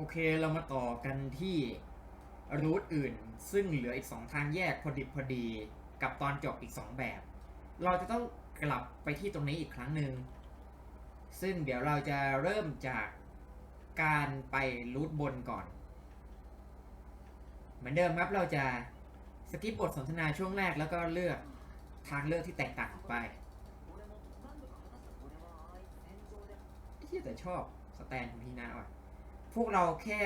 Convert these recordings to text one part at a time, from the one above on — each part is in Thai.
โอเคเรามาต่อกันที่รูทอื่น ซึ่งเหลืออีกสองทางแยกพอดิบพอดีกับตอนจบอีกสองแบบ เราจะต้องกลับไปที่ตรงนี้อีกครั้งหนึ่งซึ่งเดี๋ยวเราจะเริ่มจากการไปรูทบนก่อน เหมือนเดิมครับเราจะสกิปบทสนทนาช่วงแรกแล้วก็เลือกทางเลือกที่แตกต่างออกไปที่แต่ชอบสแตนของทีนาว่ะ วกเราแค่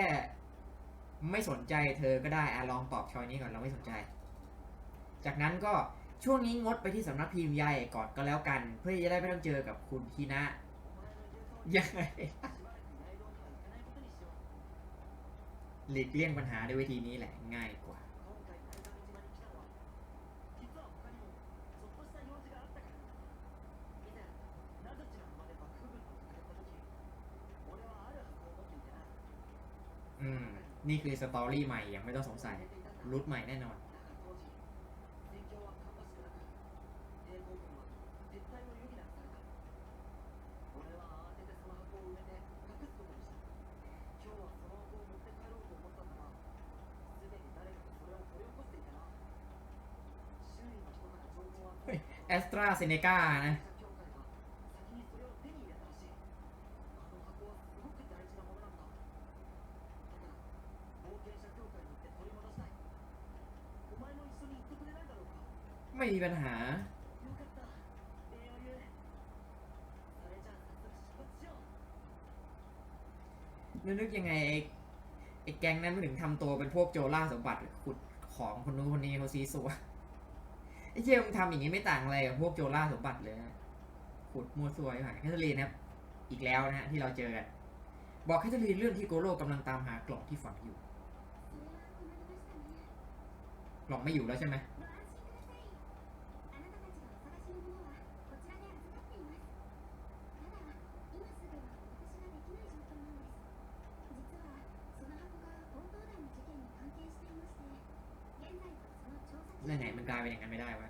ไม่สนใจเธอก็ได้อะลองตอบชอยนี้ก่อนเราไม่สนใจ จากนั้นก็ช่วงนี้งดไปที่สำนักพิมพ์ใหญ่ก่อนก็แล้วกัน เพื่อจะได้ไม่ต้องเจอกับคุณทีนะยังไงหลีกเลี่ยงปัญหาด้วยวิธีนี้แหละง่ายกว่า นี่คือสตอรี่ใหม่ยังไม่ต้องสงสัยรูทใหม่แน่นอน แอสตราเซเนกานะ ไม่มี ปัญหา นึกยังไงไอ้ไอ้แก๊งนั้นมันถึงทำตัวเป็นพวกโจล่าสมบัติขุดของคนนู้นคนนี้เขาซีซัวไอ้เจ้มึงทำอย่างนี้ไม่ต่างอะไรกับพวกโจล่าสมบัติเลยนะขุดมัวซัวอยู่หางแคทเธอรีนครับ อีกแล้วนะฮะที่เราเจอกันบอกแคทเธอรีนเรื่องที่โกโร่กำลังตามหากล่องที่ฝังอยู่กล่องไม่อยู่แล้วใช่ไหม ไหนๆ มันกลายเป็นอย่างนั้นไม่ได้วะ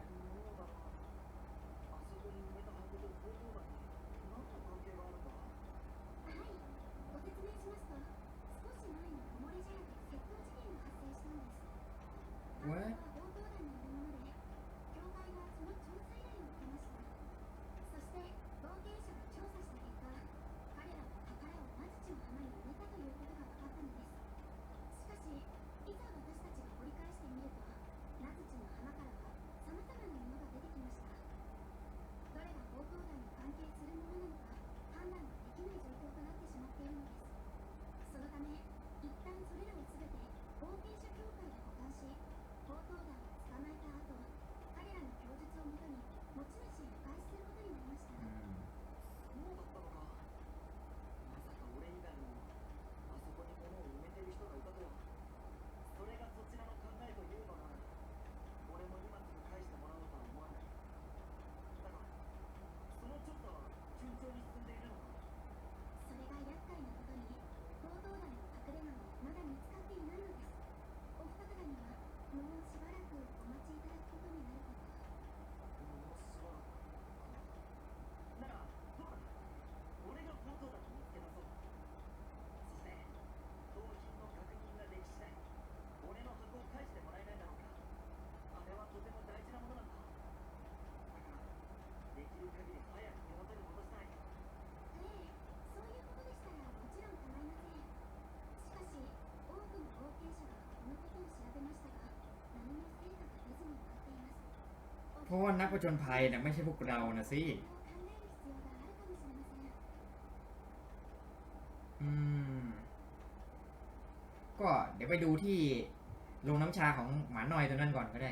ราะว่านักผจญภัยนะไม่ใช่พวกเรานะสิ อืม ก็เดี๋ยวไปดูที่โรงน้ำชาของหมาน่อยตัวนั้นก่อนก็ได้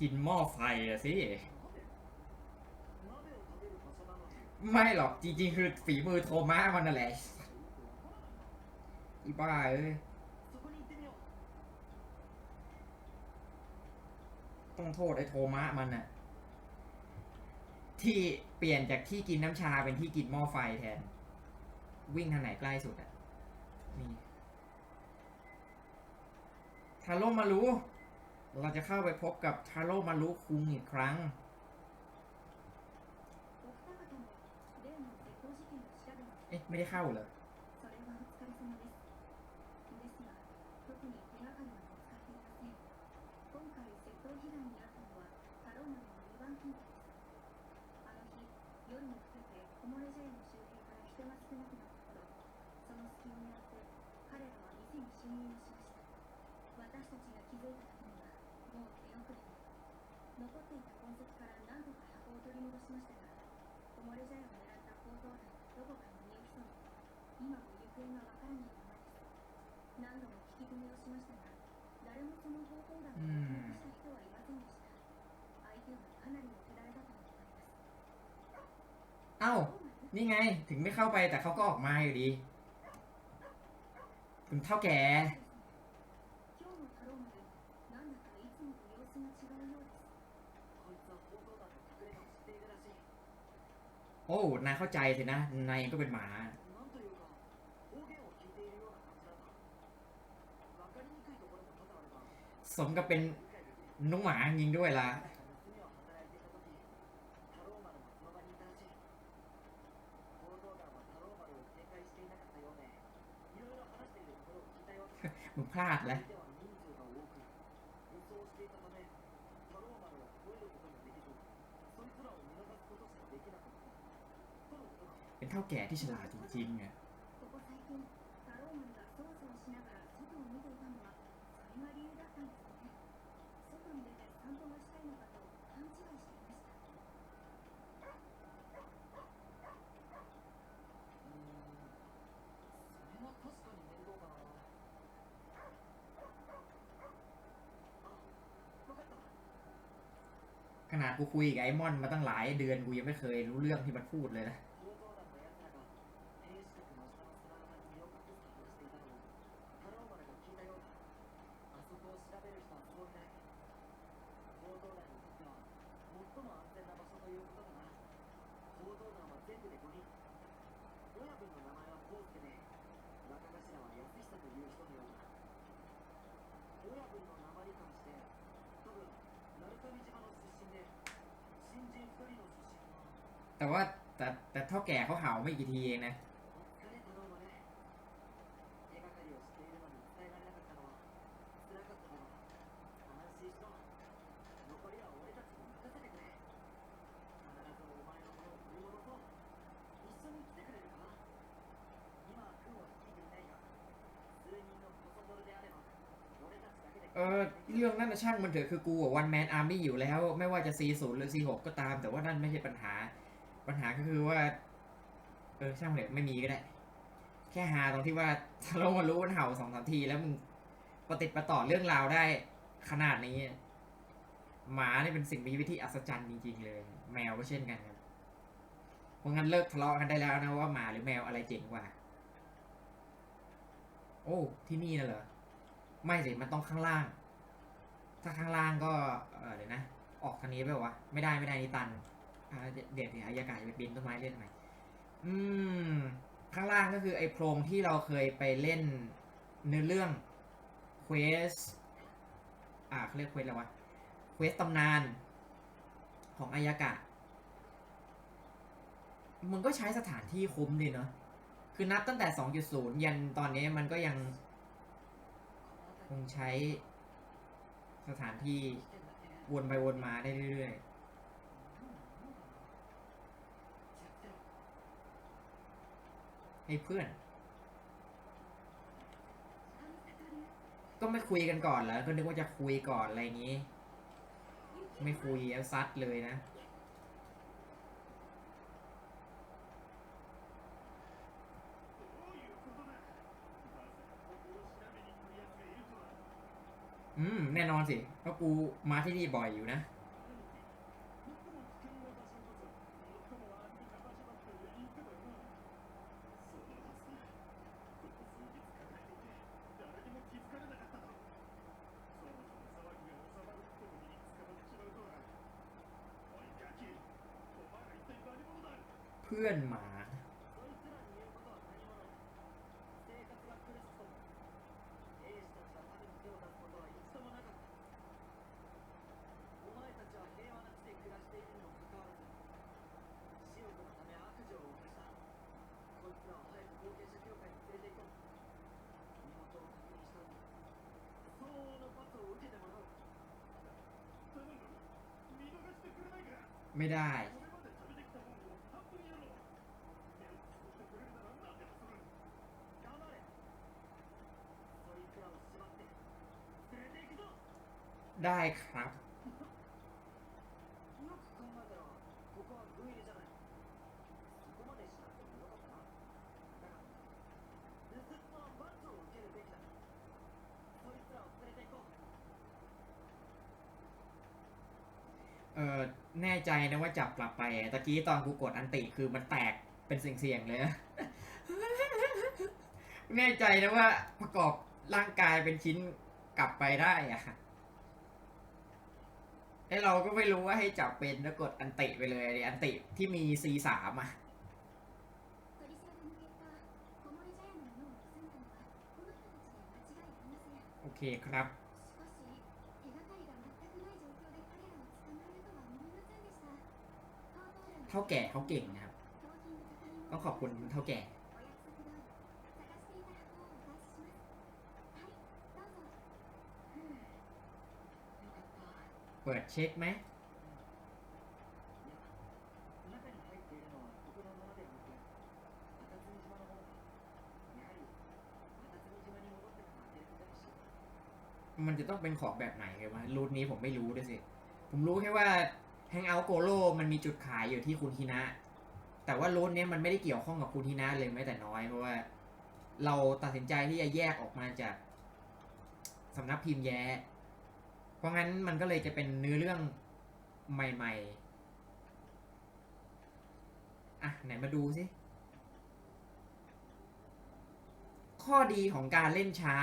กินหม้อไฟอะสิ ไม่หรอกจริงๆ คือฝีมือโทมัสมันนั่นแหละอีบ้าเอ้ยต้องโทษไอ้โทมัสมันน่ะ ที่เปลี่ยนจากที่กินน้ำชาเป็นที่กินหม้อไฟแทน วิ่งทางไหนใกล้สุดอะนี่ทาโร่มารู้ เราจะเข้าไปพบกับทาโร่มารุคุงอีกครั้ง เอ๊ะไม่ได้เข้าเหรอ เอ้า นี่ไง ถึงไม่เข้าไปแต่เขาก็ออกมาอยู่ดี คุณเท่าแก่โอ้ นายเข้าใจสินะ นายเองก็เป็นหมา สมกับเป็นน้งหมายิงด้วยละมึงพลาดเลยเป็นเท่าแก่ที่ฉลาดจริงๆอะ ขนาดกูคุยกับไอ้มอนมาตั้งหลายเดือนกูยังไม่เคยรู้เรื่องที่มันพูดเลยนะ แต่ว่าแต่แต่เท่าแก่เขาเห่าไม่กี่ทีเองนะ ช่างมันเถอะคือกูวันแมนอาร์มี่อยู่แล้ว ไม่ว่าจะ C0 หรือ C6 ก็ตาม แต่ว่านั่นไม่ใช่ปัญหา ปัญหาก็คือว่า เออช่างเถอะไม่มีก็ได้ แค่หาตรงที่ว่าถ้าเรามารู้มันเห่าสองสามที แล้วมึงประติดประต่อเรื่องราวได้ขนาดนี้ หมาเนี่ยเป็นสิ่งมีชีวิตที่อัศจรรย์จริงๆเลย แมวก็เช่นกันครับเพราะงั้นเลิกทะเลาะกันได้แล้วนะว่าหมาหรือแมวอะไรเจ๋งกว่า โอ้ ที่นี่น่ะเหรอ ไม่สิ มันต้องข้างล่าง ถ้าข้างล่างก็เดี๋ยวนะ ออกทางนี้ไปวะไม่ได้ไม่ได้นี่ตันเดี๋ยวเดี๋ยวเดี๋ยอายากาศจะไปปีนต้นไม้เล่นไหมอืมข้างล่างก็คือไอ้โพรงที่เราเคยไปเล่นเนื้อเรื่องเควสอ่าเขาเรียกเควสอะไรวะเควสตำนานของอายากะมันก็ใช้สถานที่คุ้มดีเนาะคือนับตั้งแต่ 2.0 ยันตอนนี้มันก็ยังคงใช้ สถานที่วนไปวนมาได้เรื่อยๆให้เพื่อน ก็ไม่คุยกันก่อนเหรอก็นึกว่าจะคุยก่อนอะไรอย่างนี้ ไม่คุยแล้วซัดเลยนะ อืม แน่นอนสิเพราะกูมาที่นี่บ่อยอยู่นะ ไม่ได้ ได้ครับ แน่ใจนะว่าจับกลับไปตะกี้ตอนกูกดอันติคือมันแตกเป็นเสี่ยงๆเลยแน่ใจนะว่าประกอบร่างกายเป็นชิ้นกลับไปได้อะไอเราก็ไม่รู้ว่าให้จับเป็นแล้วกดอันติไปเลยอันติที่มีซีสามอะโอเคครับ เท่าแก่เขาเก่งนะครับ ต้องขอบคุณเท่าแก่ เปิดเช็คไหมมันจะต้องเป็นของแบบไหนไงวะรูทนี้ผมไม่รู้ด้วยสิ ผมรู้แค่ว่า Hangout g o l o มันมีจุดขายอยู่ที่คุณฮินะ แต่ว่ารูทเนี้ยมันไม่ได้เกี่ยวข้องกับคุณฮินะเลยแม้แต่น้อยเพราะว่า เราตัดสินใจที่จะแยกออกมาจากสำนักพิมพ์แย้ เพราะงั้นมันก็เลยจะเป็นเนื้อเรื่องใหม่ ๆ อะ ไหนมาดูสิ ข้อดีของการเล่นช้า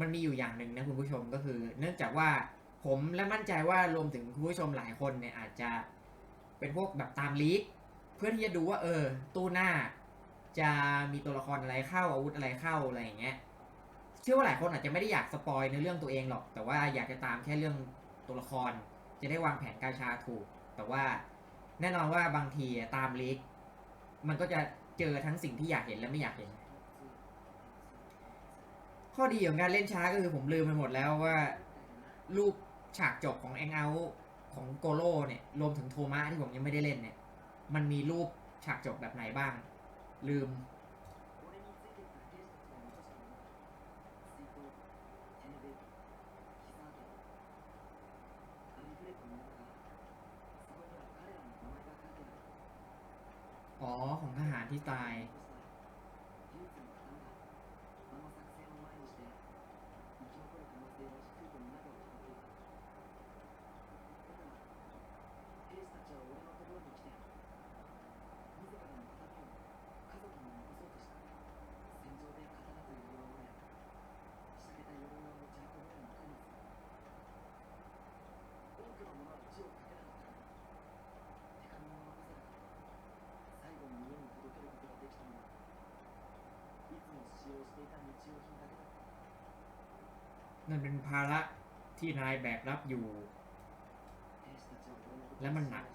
มันมีอยู่อย่างหนึ่งนะคุณผู้ชมก็คือ เนื่องจากว่า ผมและมั่นใจว่ารวมถึงคุณผู้ชมหลายคนเนี่ยอาจจะเป็นพวกแบบตามลีก เพื่อที่จะดูว่าเออ ตู้หน้าจะมีตัวละครอะไรเข้าอาวุธอะไรเข้าอะไรอย่างเงี้ยเชื่อว่าหลายคนอาจจะไม่ได้อยากสปอยในเรื่องตัวเองหรอก แต่ว่าอยากจะตามแค่เรื่องตัวละคร จะได้วางแผนการชาถูก แต่ว่าแน่นอนว่าบางทีตามลีก มันก็จะเจอทั้งสิ่งที่อยากเห็นและไม่อยากเห็น ข้อดีของการเล่นช้าก็คือผมลืมไปหมดแล้วว่ารูป ฉากจบของแองเอาของโกโลเนี่ยรวมถึงโทมัสที่ผมยังไม่ได้เล่นเนี่ย มันมีรูปฉากจบแบบไหนบ้าง ลืม อ๋อ ของทหารที่ตาย นั่นเป็นภาระที่นายแบกรับอยู่ และมันหนัก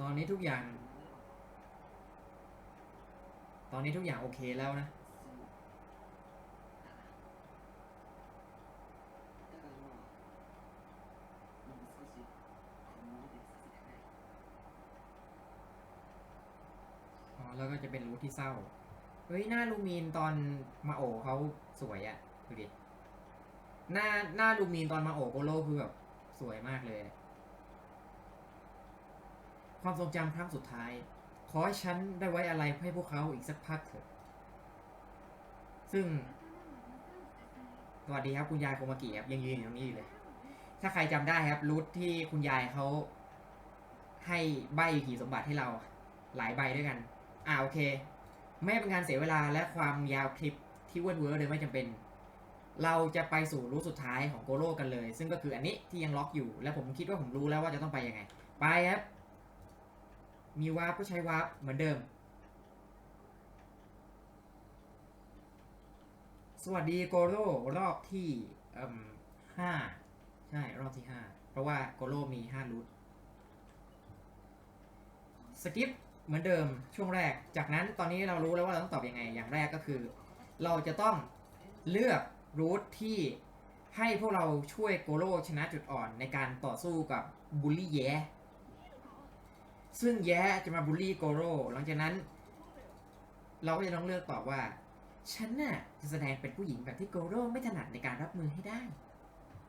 ตอนนี้ทุกอย่าง ตอนนี้ทุกอย่างโอเคแล้วนะ ที่เศร้า เฮ้ย หน้าลูมีนตอนมาโอเขาสวยอะดูดิ หน้าหน้าลูมีนตอนมาโอโกโลคือแบบสวยมากเลย ความทรงจำครั้งสุดท้าย ขอให้ฉันได้ไว้อะไรให้พวกเขาอีกสักพักเถอะ ซึ่ง สวัสดีครับคุณยายโคมากิครับยังยืนอยู่ตรงนี้อยู่เลย ถ้าใครจำได้ครับรูทที่คุณยายเขาให้ใบขี่สมบัติให้เราหลายใบด้วยกัน อ่าโอเค ไม่ให้เป็นการเสียเวลาและความยาวคลิปที่เวิร์ดเวิร์ดเลยไม่จำเป็น เราจะไปสู่รูทสุดท้ายของโกโลกันเลย ซึ่งก็คืออันนี้ที่ยังล็อกอยู่ และผมคิดว่าผมรู้แล้วว่าจะต้องไปยังไง ไปครับ มีวาร์ปก็ใช้วาร์ปเหมือนเดิม สวัสดีโกโลรอบที่ห้าใช่ รอบที่ห้าเพราะว่าโกโลมีห้ารูทสกิป เหมือนเดิมช่วงแรก จากนั้นตอนนี้เรารู้แล้วว่าเราต้องตอบยังไง อย่างแรกก็คือ เราจะต้องเลือกรูทที่ให้พวกเราช่วยโกโลชนะจุดอ่อนในการต่อสู้กับบูลลี่แย้ซึ่งแย้จะมาบูลลี่โกโลหลังจากนั้น เราก็จะต้องเลือกตอบว่า ฉันน่ะจะแสดงเป็นผู้หญิงแบบที่โกโรไม่ถนัดในการรับมือให้ได้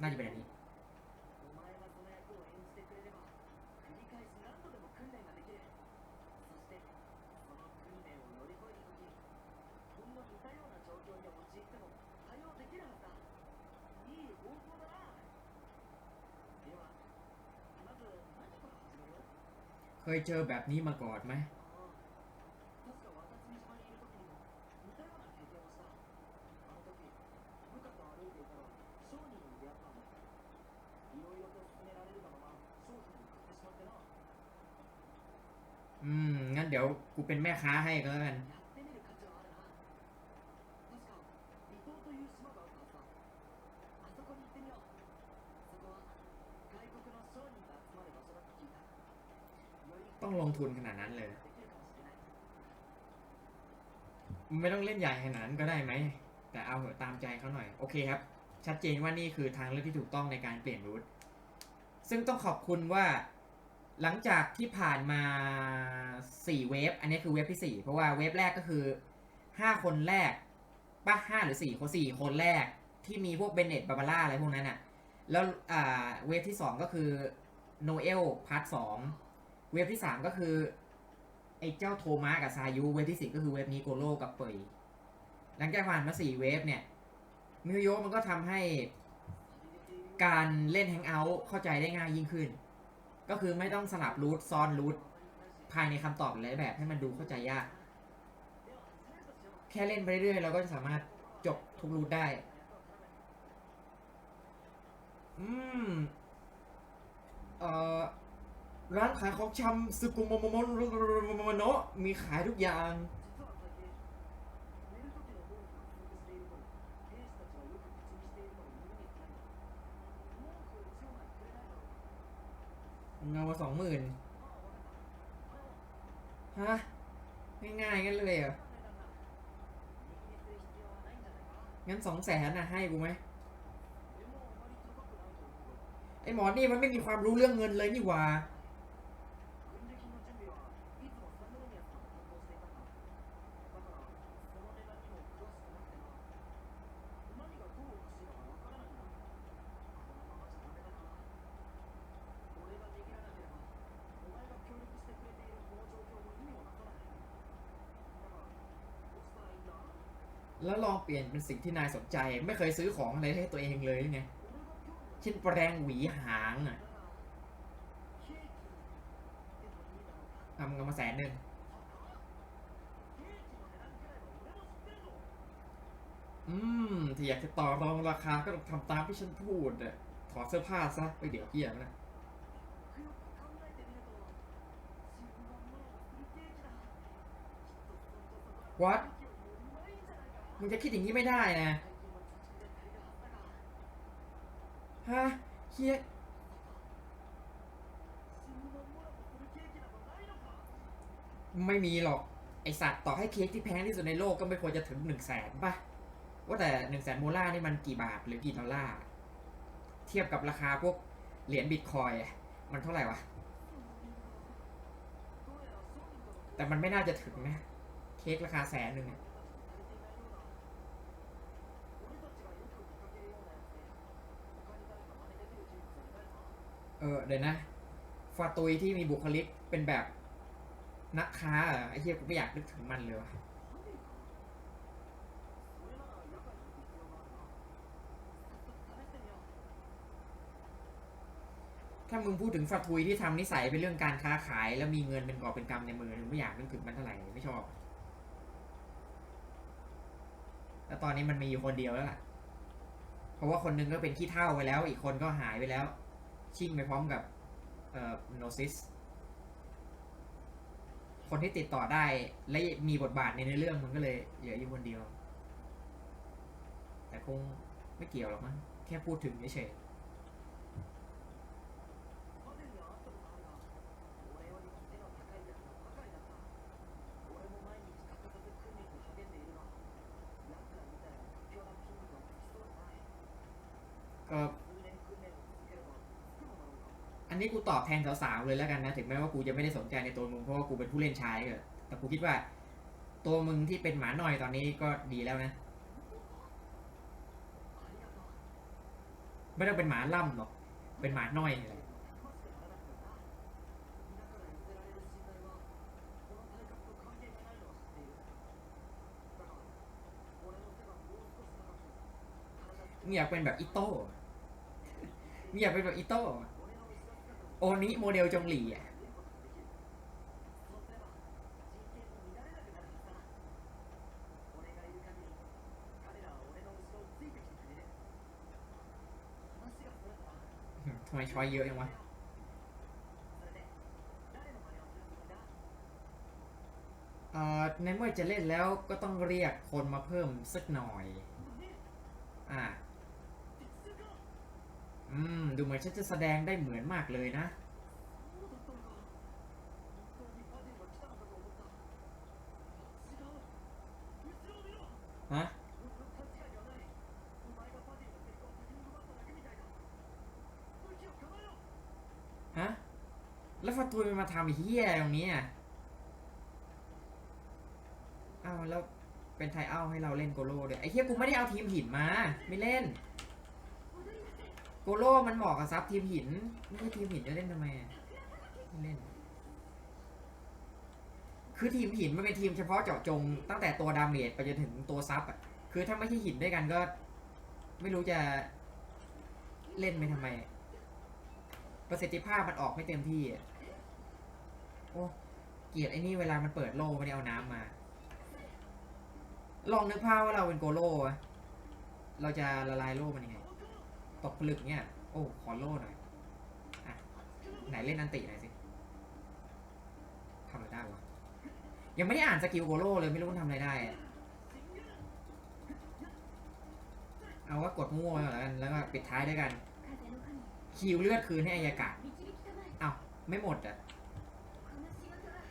น่าจะเป็นอันนี้ คยเจอแบบนี้มาก่อนไหมอืม งั้นเดี๋ยวกูเป็นแม่ค้าให้ก็แล้วกัน ทุนขนาดนั้นเลย ไม่ต้องเล่นใหญ่ขนาดนั้นก็ได้ไหม แต่เอาเหอะตามใจเขาหน่อย โอเคครับ ชัดเจนว่านี่คือทางเลือกที่ถูกต้องในการเปลี่ยนรูทซึ่งต้องขอบคุณว่าหลังจากที่ผ่านมา 4 เวฟ อันนี้คือเวฟที่ 4 เพราะว่าเวฟแรกก็คือ 5 คนแรกป่ะ5หรือ4คน4คนแรกที่มีพวกเบนเน็ตบาบาร่าอะไรพวกนั้นอะ่ะ แล้วเวฟที่ 2 ก็คือโนเอลพาร์ทส เวฟที่3ก็คือไอ้เจ้าโทมัสกับซายุเวฟที่สี่ก็คือเวฟนี้โกโลกับเปยหลังจากผ่านมาสี่เวฟเนี่ยมิวโยมันก็ทำให้การเล่นแฮงเอาท์เข้าใจได้ง่ายยิ่งขึ้น ก็คือไม่ต้องสลับรูทซ้อนรูทภายในคำตอบหลายแบบให้มันดูเข้าใจยาก แค่เล่นไปเรื่อยๆเราก็จะสามารถจบทุกรูทได้ อืม ร้านขายของชำซึกุโมโมโมโมโนมีขายทุกอย่าง เงามาสองหมื่นฮะ ง่ายง่ายกันเลยเหรอ งั้นสองแสนน่ะให้กูไหมไอหมอนี่มันไม่มีความรู้เรื่องเงินเลยนี่หว่า ปลี่ยนเป็นสิ่งที่นายสนใจ ไม่เคยซื้อของอะไรให้ตัวเองเลยไงเช่นแปรงหวีหางอะทำเงินมาแสนหนึ่งอืมถ้าอยากจะต่อรองราคาก็ต้องทำตามที่ฉันพูดถอดเสื้อผ้าซะไปเดี๋ยวเกี่ยงนะวัด มึงจะคิดอย่างนี้ไม่ได้นะฮะเฮียไม่มีหรอก ไอสัตว์ต่อให้เค้กที่แพงที่สุดในโลกก็ไม่ควรจะถึงหนึ่งแสนป่ะ ว่าแต่หนึ่งแสนโมล่านี่มันกี่บาทหรือกี่ดอลลาร์ เทียบกับราคาพวกเหรียญบิตคอยมันเท่าไหร่วะ แต่มันไม่น่าจะถึงนะ เค้กราคาแสนหนึ่ง เออเดี๋ยวนะฟาตุยที่มีบุคลิกเป็นแบบนักค้าเหรอไอ้เหี้ยกูไม่อยากนึกถึงมันเลยวะถ้ามึงพูดถึงฟาตุยที่ทำนิสัยเป็นเรื่องการค้าขาย แล้วมีเงินเป็นกอบเป็นกำในมือมึงไม่อยากนึกถึงมันเท่าไหร่ไม่ชอบ แล้วตอนนี้มันมีอยู่คนเดียวแล้วล่ะ เพราะว่าคนนึงก็เป็นขี้เท่าไปแล้ว อีกคนก็หายไปแล้ว ชิ่งไปพร้อมกับเอ่อโนซิส คนที่ติดต่อได้และมีบทบาทในเนื้อเรื่องมันก็เลยเหลืออยู่คนเดียว แต่คงไม่เกี่ยวหรอกมั้งแค่พูดถึงเฉยๆ นี้กูตอบแทนสาวๆเลยแล้วกันนะถึงแม้ว่ากูจะไม่ได้สนใจในตัวมึงเพราะว่ากูเป็นผู้เล่นชายเออแต่กูคิดว่า ตัวมึงที่เป็นหมาหน่อยตอนนี้ก็ดีแล้วนะ ไม่ต้องเป็นหมาล่ำหรอกเป็นหมาหน่อยมึงอยากเป็นแบบอิโต้มึงอยากเป็นแบบอิโต้ โอนิโมเดลจงหลีอะทำไมช้อยเยอะจังวะในเมื่อจะเล่นแล้วก็ต้องเรียกคนมาเพิ่มสักหน่อย ดูเหมือนฉันจะแสดงได้เหมือนมากเลยนะ ฮะ ฮะ แล้วฟาตุยมาทำเฮียตรงนี้อะเอ้าแล้วเป็นไทเอาให้เราเล่นโกโลด้วยไอ้เฮียกูไม่ได้เอาทีมหินมา ไม่เล่น โกโล่มันเหมาะกับซับทีมหินไม่ใช่ทีมหินจะเล่นทำไมเล่น คือทีมหินมันเป็นทีมเฉพาะเจาะจง ตั้งแต่ตัวดาเมจไปจนถึงตัวซับอะคือถ้าไม่ใช่หินด้วยกันก็ ไม่รู้จะเล่นไปทำไม ประสิทธิภาพมันออกไม่เต็มที่อะโอ้เกียดไอ้นี่เวลามันเปิดโล่ไม่ได้เอาน้ำมา ลองนึกภาพว่าเราเป็นโกโล่เราจะละลายโล่มันยังไง ตกผลึกเนี่ย โอ้ขอโล่หน่อยอไหนเล่นอันติหน่อยสิทำอะไรได้วะยังไม่ได้อ่านสกิลโกโล่เลยไม่รู้มันทำอะไรได้ เอาว่ากดมั่วแล้วกันแล้วก็ปิดท้ายด้วยกันคิวเลือดคืนให้อายากะเอาไม่หมดอะ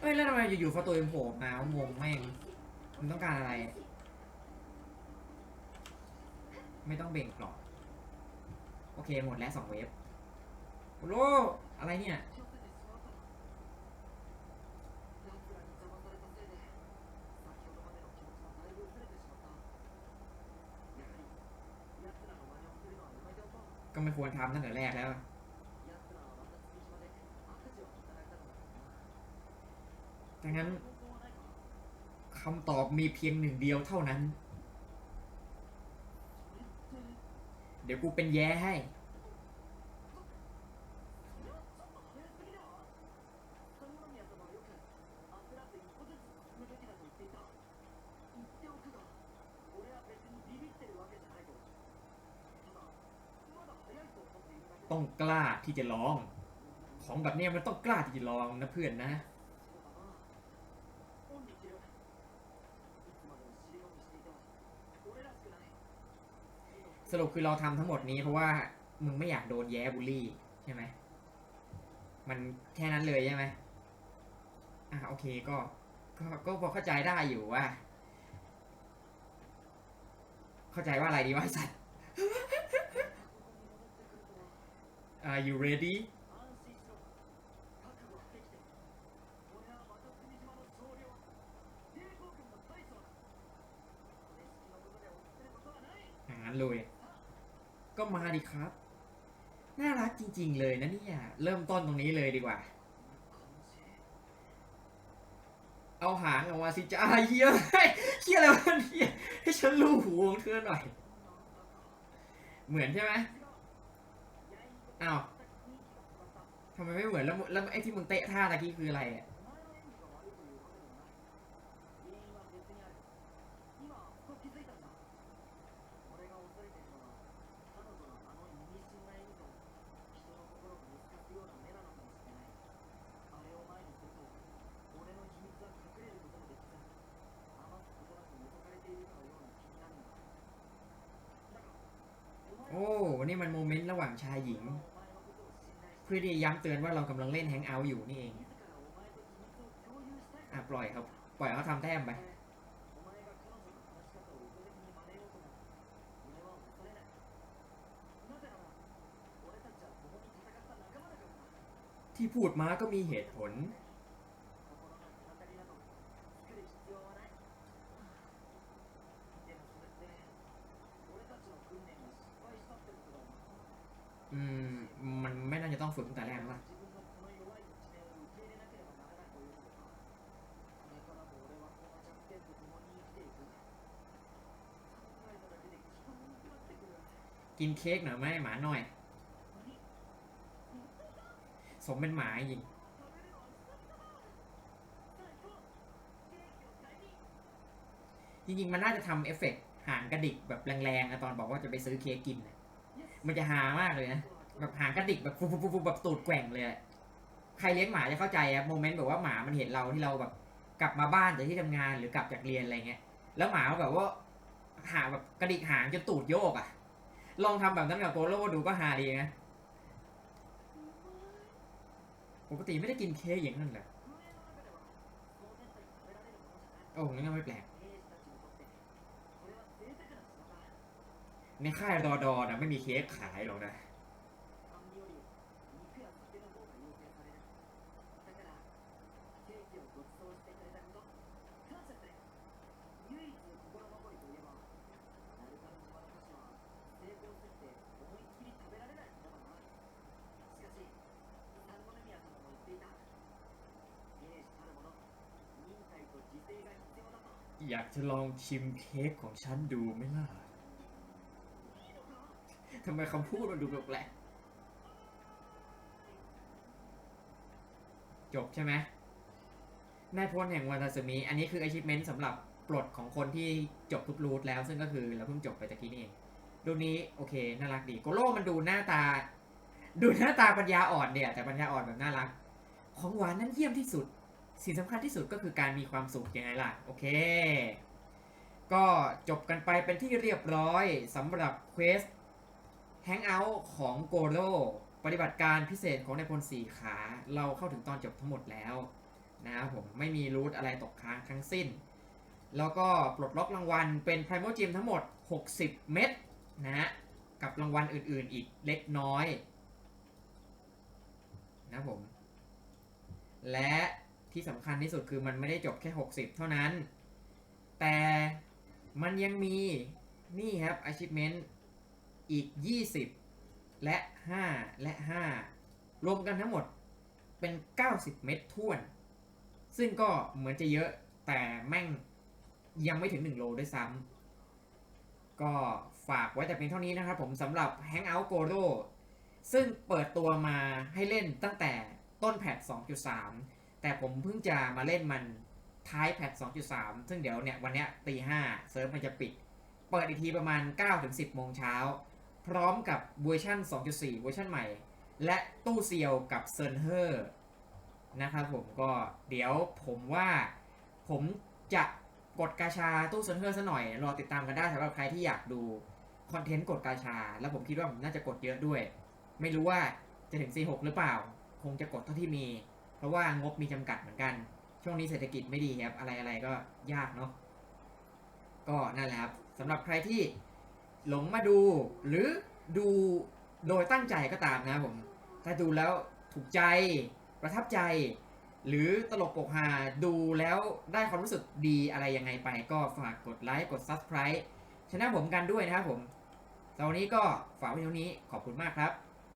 เอ้ยแล้วทำไมอยู่ๆฟาตัวเอ็โผล่มางงแม่งมันต้องการอะไร ไม่ต้องเบ่งกรอบ โอเคหมดแล้วสองเวฟโลอะไรเนี่ย ก็ไม่ควรทำตั้งแต่แรกแล้วดังนั้นคำตอบมีเพียงหนึ่งเดียวเท่านั้น เดี๋ยวกูเป็นแย้ให้ ต้องกล้าที่จะลอง ของแบบนี้มันต้องกล้าที่จะลองนะเพื่อนนะ สรุปคือเราทำทั้งหมดนี้เพราะว่ามึงไม่อยากโดนแย้บูลลี่ใช่ไหม มันแค่นั้นเลยใช่ไหมอะโอเคก็ ก็ก็พอเข้าใจได้อยู่ว่า เข้าใจว่าอะไรดีว่าสัตว์ Are you ready อย่างนั้นเลย ก็มาดิครับ น่ารักจริง ๆ เลยนะเนี่ยเริ่มต้นตรงนี้เลยดีกว่า เอาหางออกมาสิจ้าเฮียเฮียอะไรวะเนี่ยให้ฉันลูบหูของเธอหน่อย เหมือนใช่ไหมอ้าวทำไมไม่เหมือนแล้วแล้วไอ้ที่มึงเตะท่าตะกี้คืออะไรอะ นี่มันโมเมนต์ระหว่างชายหญิง เพื่อที่จะย้ำเตือนว่าเรากำลังเล่นแฮงเอาท์อยู่นี่เองอะปล่อยครับ ปล่อยเขาทำแทมไปที่พูดมาก็มีเหตุผล กินเค้กหน่อยไหมหมาหน่อย สมเป็นหมาจริงจริงๆมันน่าจะทำเอฟเฟกต์หางกระดิกแบบแรงๆนะตอนบอกว่าจะไปซื้อเค้กกิน มันจะฮามากเลยนะแบบหางกระดิกแบบฟุบฟุบฟุบแบบตูดแกว่งเลย ใครเลี้ยงหมาจะเข้าใจอะโมเมนต์แบบว่าหมามันเห็นเราที่เราแบบกลับมาบ้านจากที่ทำงานหรือกลับจากเรียนอะไรเงี้ย แล้วหมาแบบว่าหางแบบกระดิกหางจนตูดโยกอะ ลองทำแบบนั้นกับโกโร่ดูก็ฮาดีนะปกติไม่ได้กินเค้กอย่างนั้นแหละโอ้งั้นก็ไม่แปลก ในค่ายรอดอนะไม่มีเค้กขายหรอกนะ อยากจะลองชิมเค้กของฉันดูไหมล่ะทำไมคำพูดมันดูแปลกๆจบใช่ไหมนายพลแห่งวันทัสมิอันนี้คือ achievement สำหรับปลดของคนที่จบทุกรูทแล้ว ซึ่งก็คือเราเพิ่งจบไปตะกี้นี่เองรูปนี้โอเค น่ารักดี โกโร่มันดูหน้าตา ดูหน้าตาปัญญาอ่อนเนี่ย แต่ปัญญาอ่อนแบบน่ารัก ของหวานนั้นเยี่ยมที่สุด สิ่งสำคัญที่สุดก็คือการมีความสุขยังไงล่ะ โอเค ก็จบกันไปเป็นที่เรียบร้อยสำหรับเควส Hangout ของโกโ o ปฏิบัติการพิเศษของนายพลสี่ขา เราเข้าถึงตอนจบทั้งหมดแล้วนะครับผมไม่มีรูทอะไรตกค้างทั้งสิ้น แล้วก็ปลดล็อกรางวัลเป็น Primal Gem ทั้งหมด 60 เม็ดนะฮะกับรางวัลอื่นๆอีกเล็กน้อยนะผม และ ที่สำคัญที่สุดคือมันไม่ได้จบแค่ 60 เท่านั้น แต่มันยังมีนี่ครับ achievement อีก 20 และ 5 และ 5 รวมกันทั้งหมดเป็น 90 เม็ดท้วน ซึ่งก็เหมือนจะเยอะแต่แม่งยังไม่ถึง 1 โลด้วยซ้ำก็ฝากไว้แต่เพียงเท่านี้นะครับผมสำหรับ Hangout g o r o ซึ่งเปิดตัวมาให้เล่นตั้งแต่ต้นแพท2.3 แต่ผมเพิ่งจะมาเล่นมันท้ายแพท 2.3 ซึ่งเดี๋ยวเนี่ย วันนี้ตีห้าเซิร์ฟมันจะปิด เปิดอีกทีประมาณ 9-10 โมงเช้า พร้อมกับเวอร์ชัน2.4 เวอร์ชันใหม่ และตู้เซียวกับเซินเฮอร์นะครับผมก็เดี๋ยวผมว่าผมจะกดกาชาตู้เซินเฮอร์ซะหน่อย รอติดตามกันได้สำหรับใครที่อยากดูคอนเทนต์กดกาชา แล้วผมคิดว่าผมน่าจะกดเยอะด้วย ไม่รู้ว่าจะถึง C6 หรือเปล่า คงจะกดเท่าที่มี เพราะว่างบมีจำกัดเหมือนกัน ช่วงนี้เศรษฐกิจไม่ดีครับ อะไรอะไรก็ยากเนาะ ก็นั่นแหละครับสำหรับใครที่หลงมาดู หรือดูโดยตั้งใจก็ตามนะผม ถ้าดูแล้วถูกใจประทับใจ หรือตลกปกฮาดูแล้วได้ความรู้สึกดีอะไรยังไงไปก็ฝากกดไลค์กด Subscribe ช anel ผมกันด้วยนะครับผมสำหรับวันนี้ก็ฝากไว้เท่านี้ขอบคุณมากครับ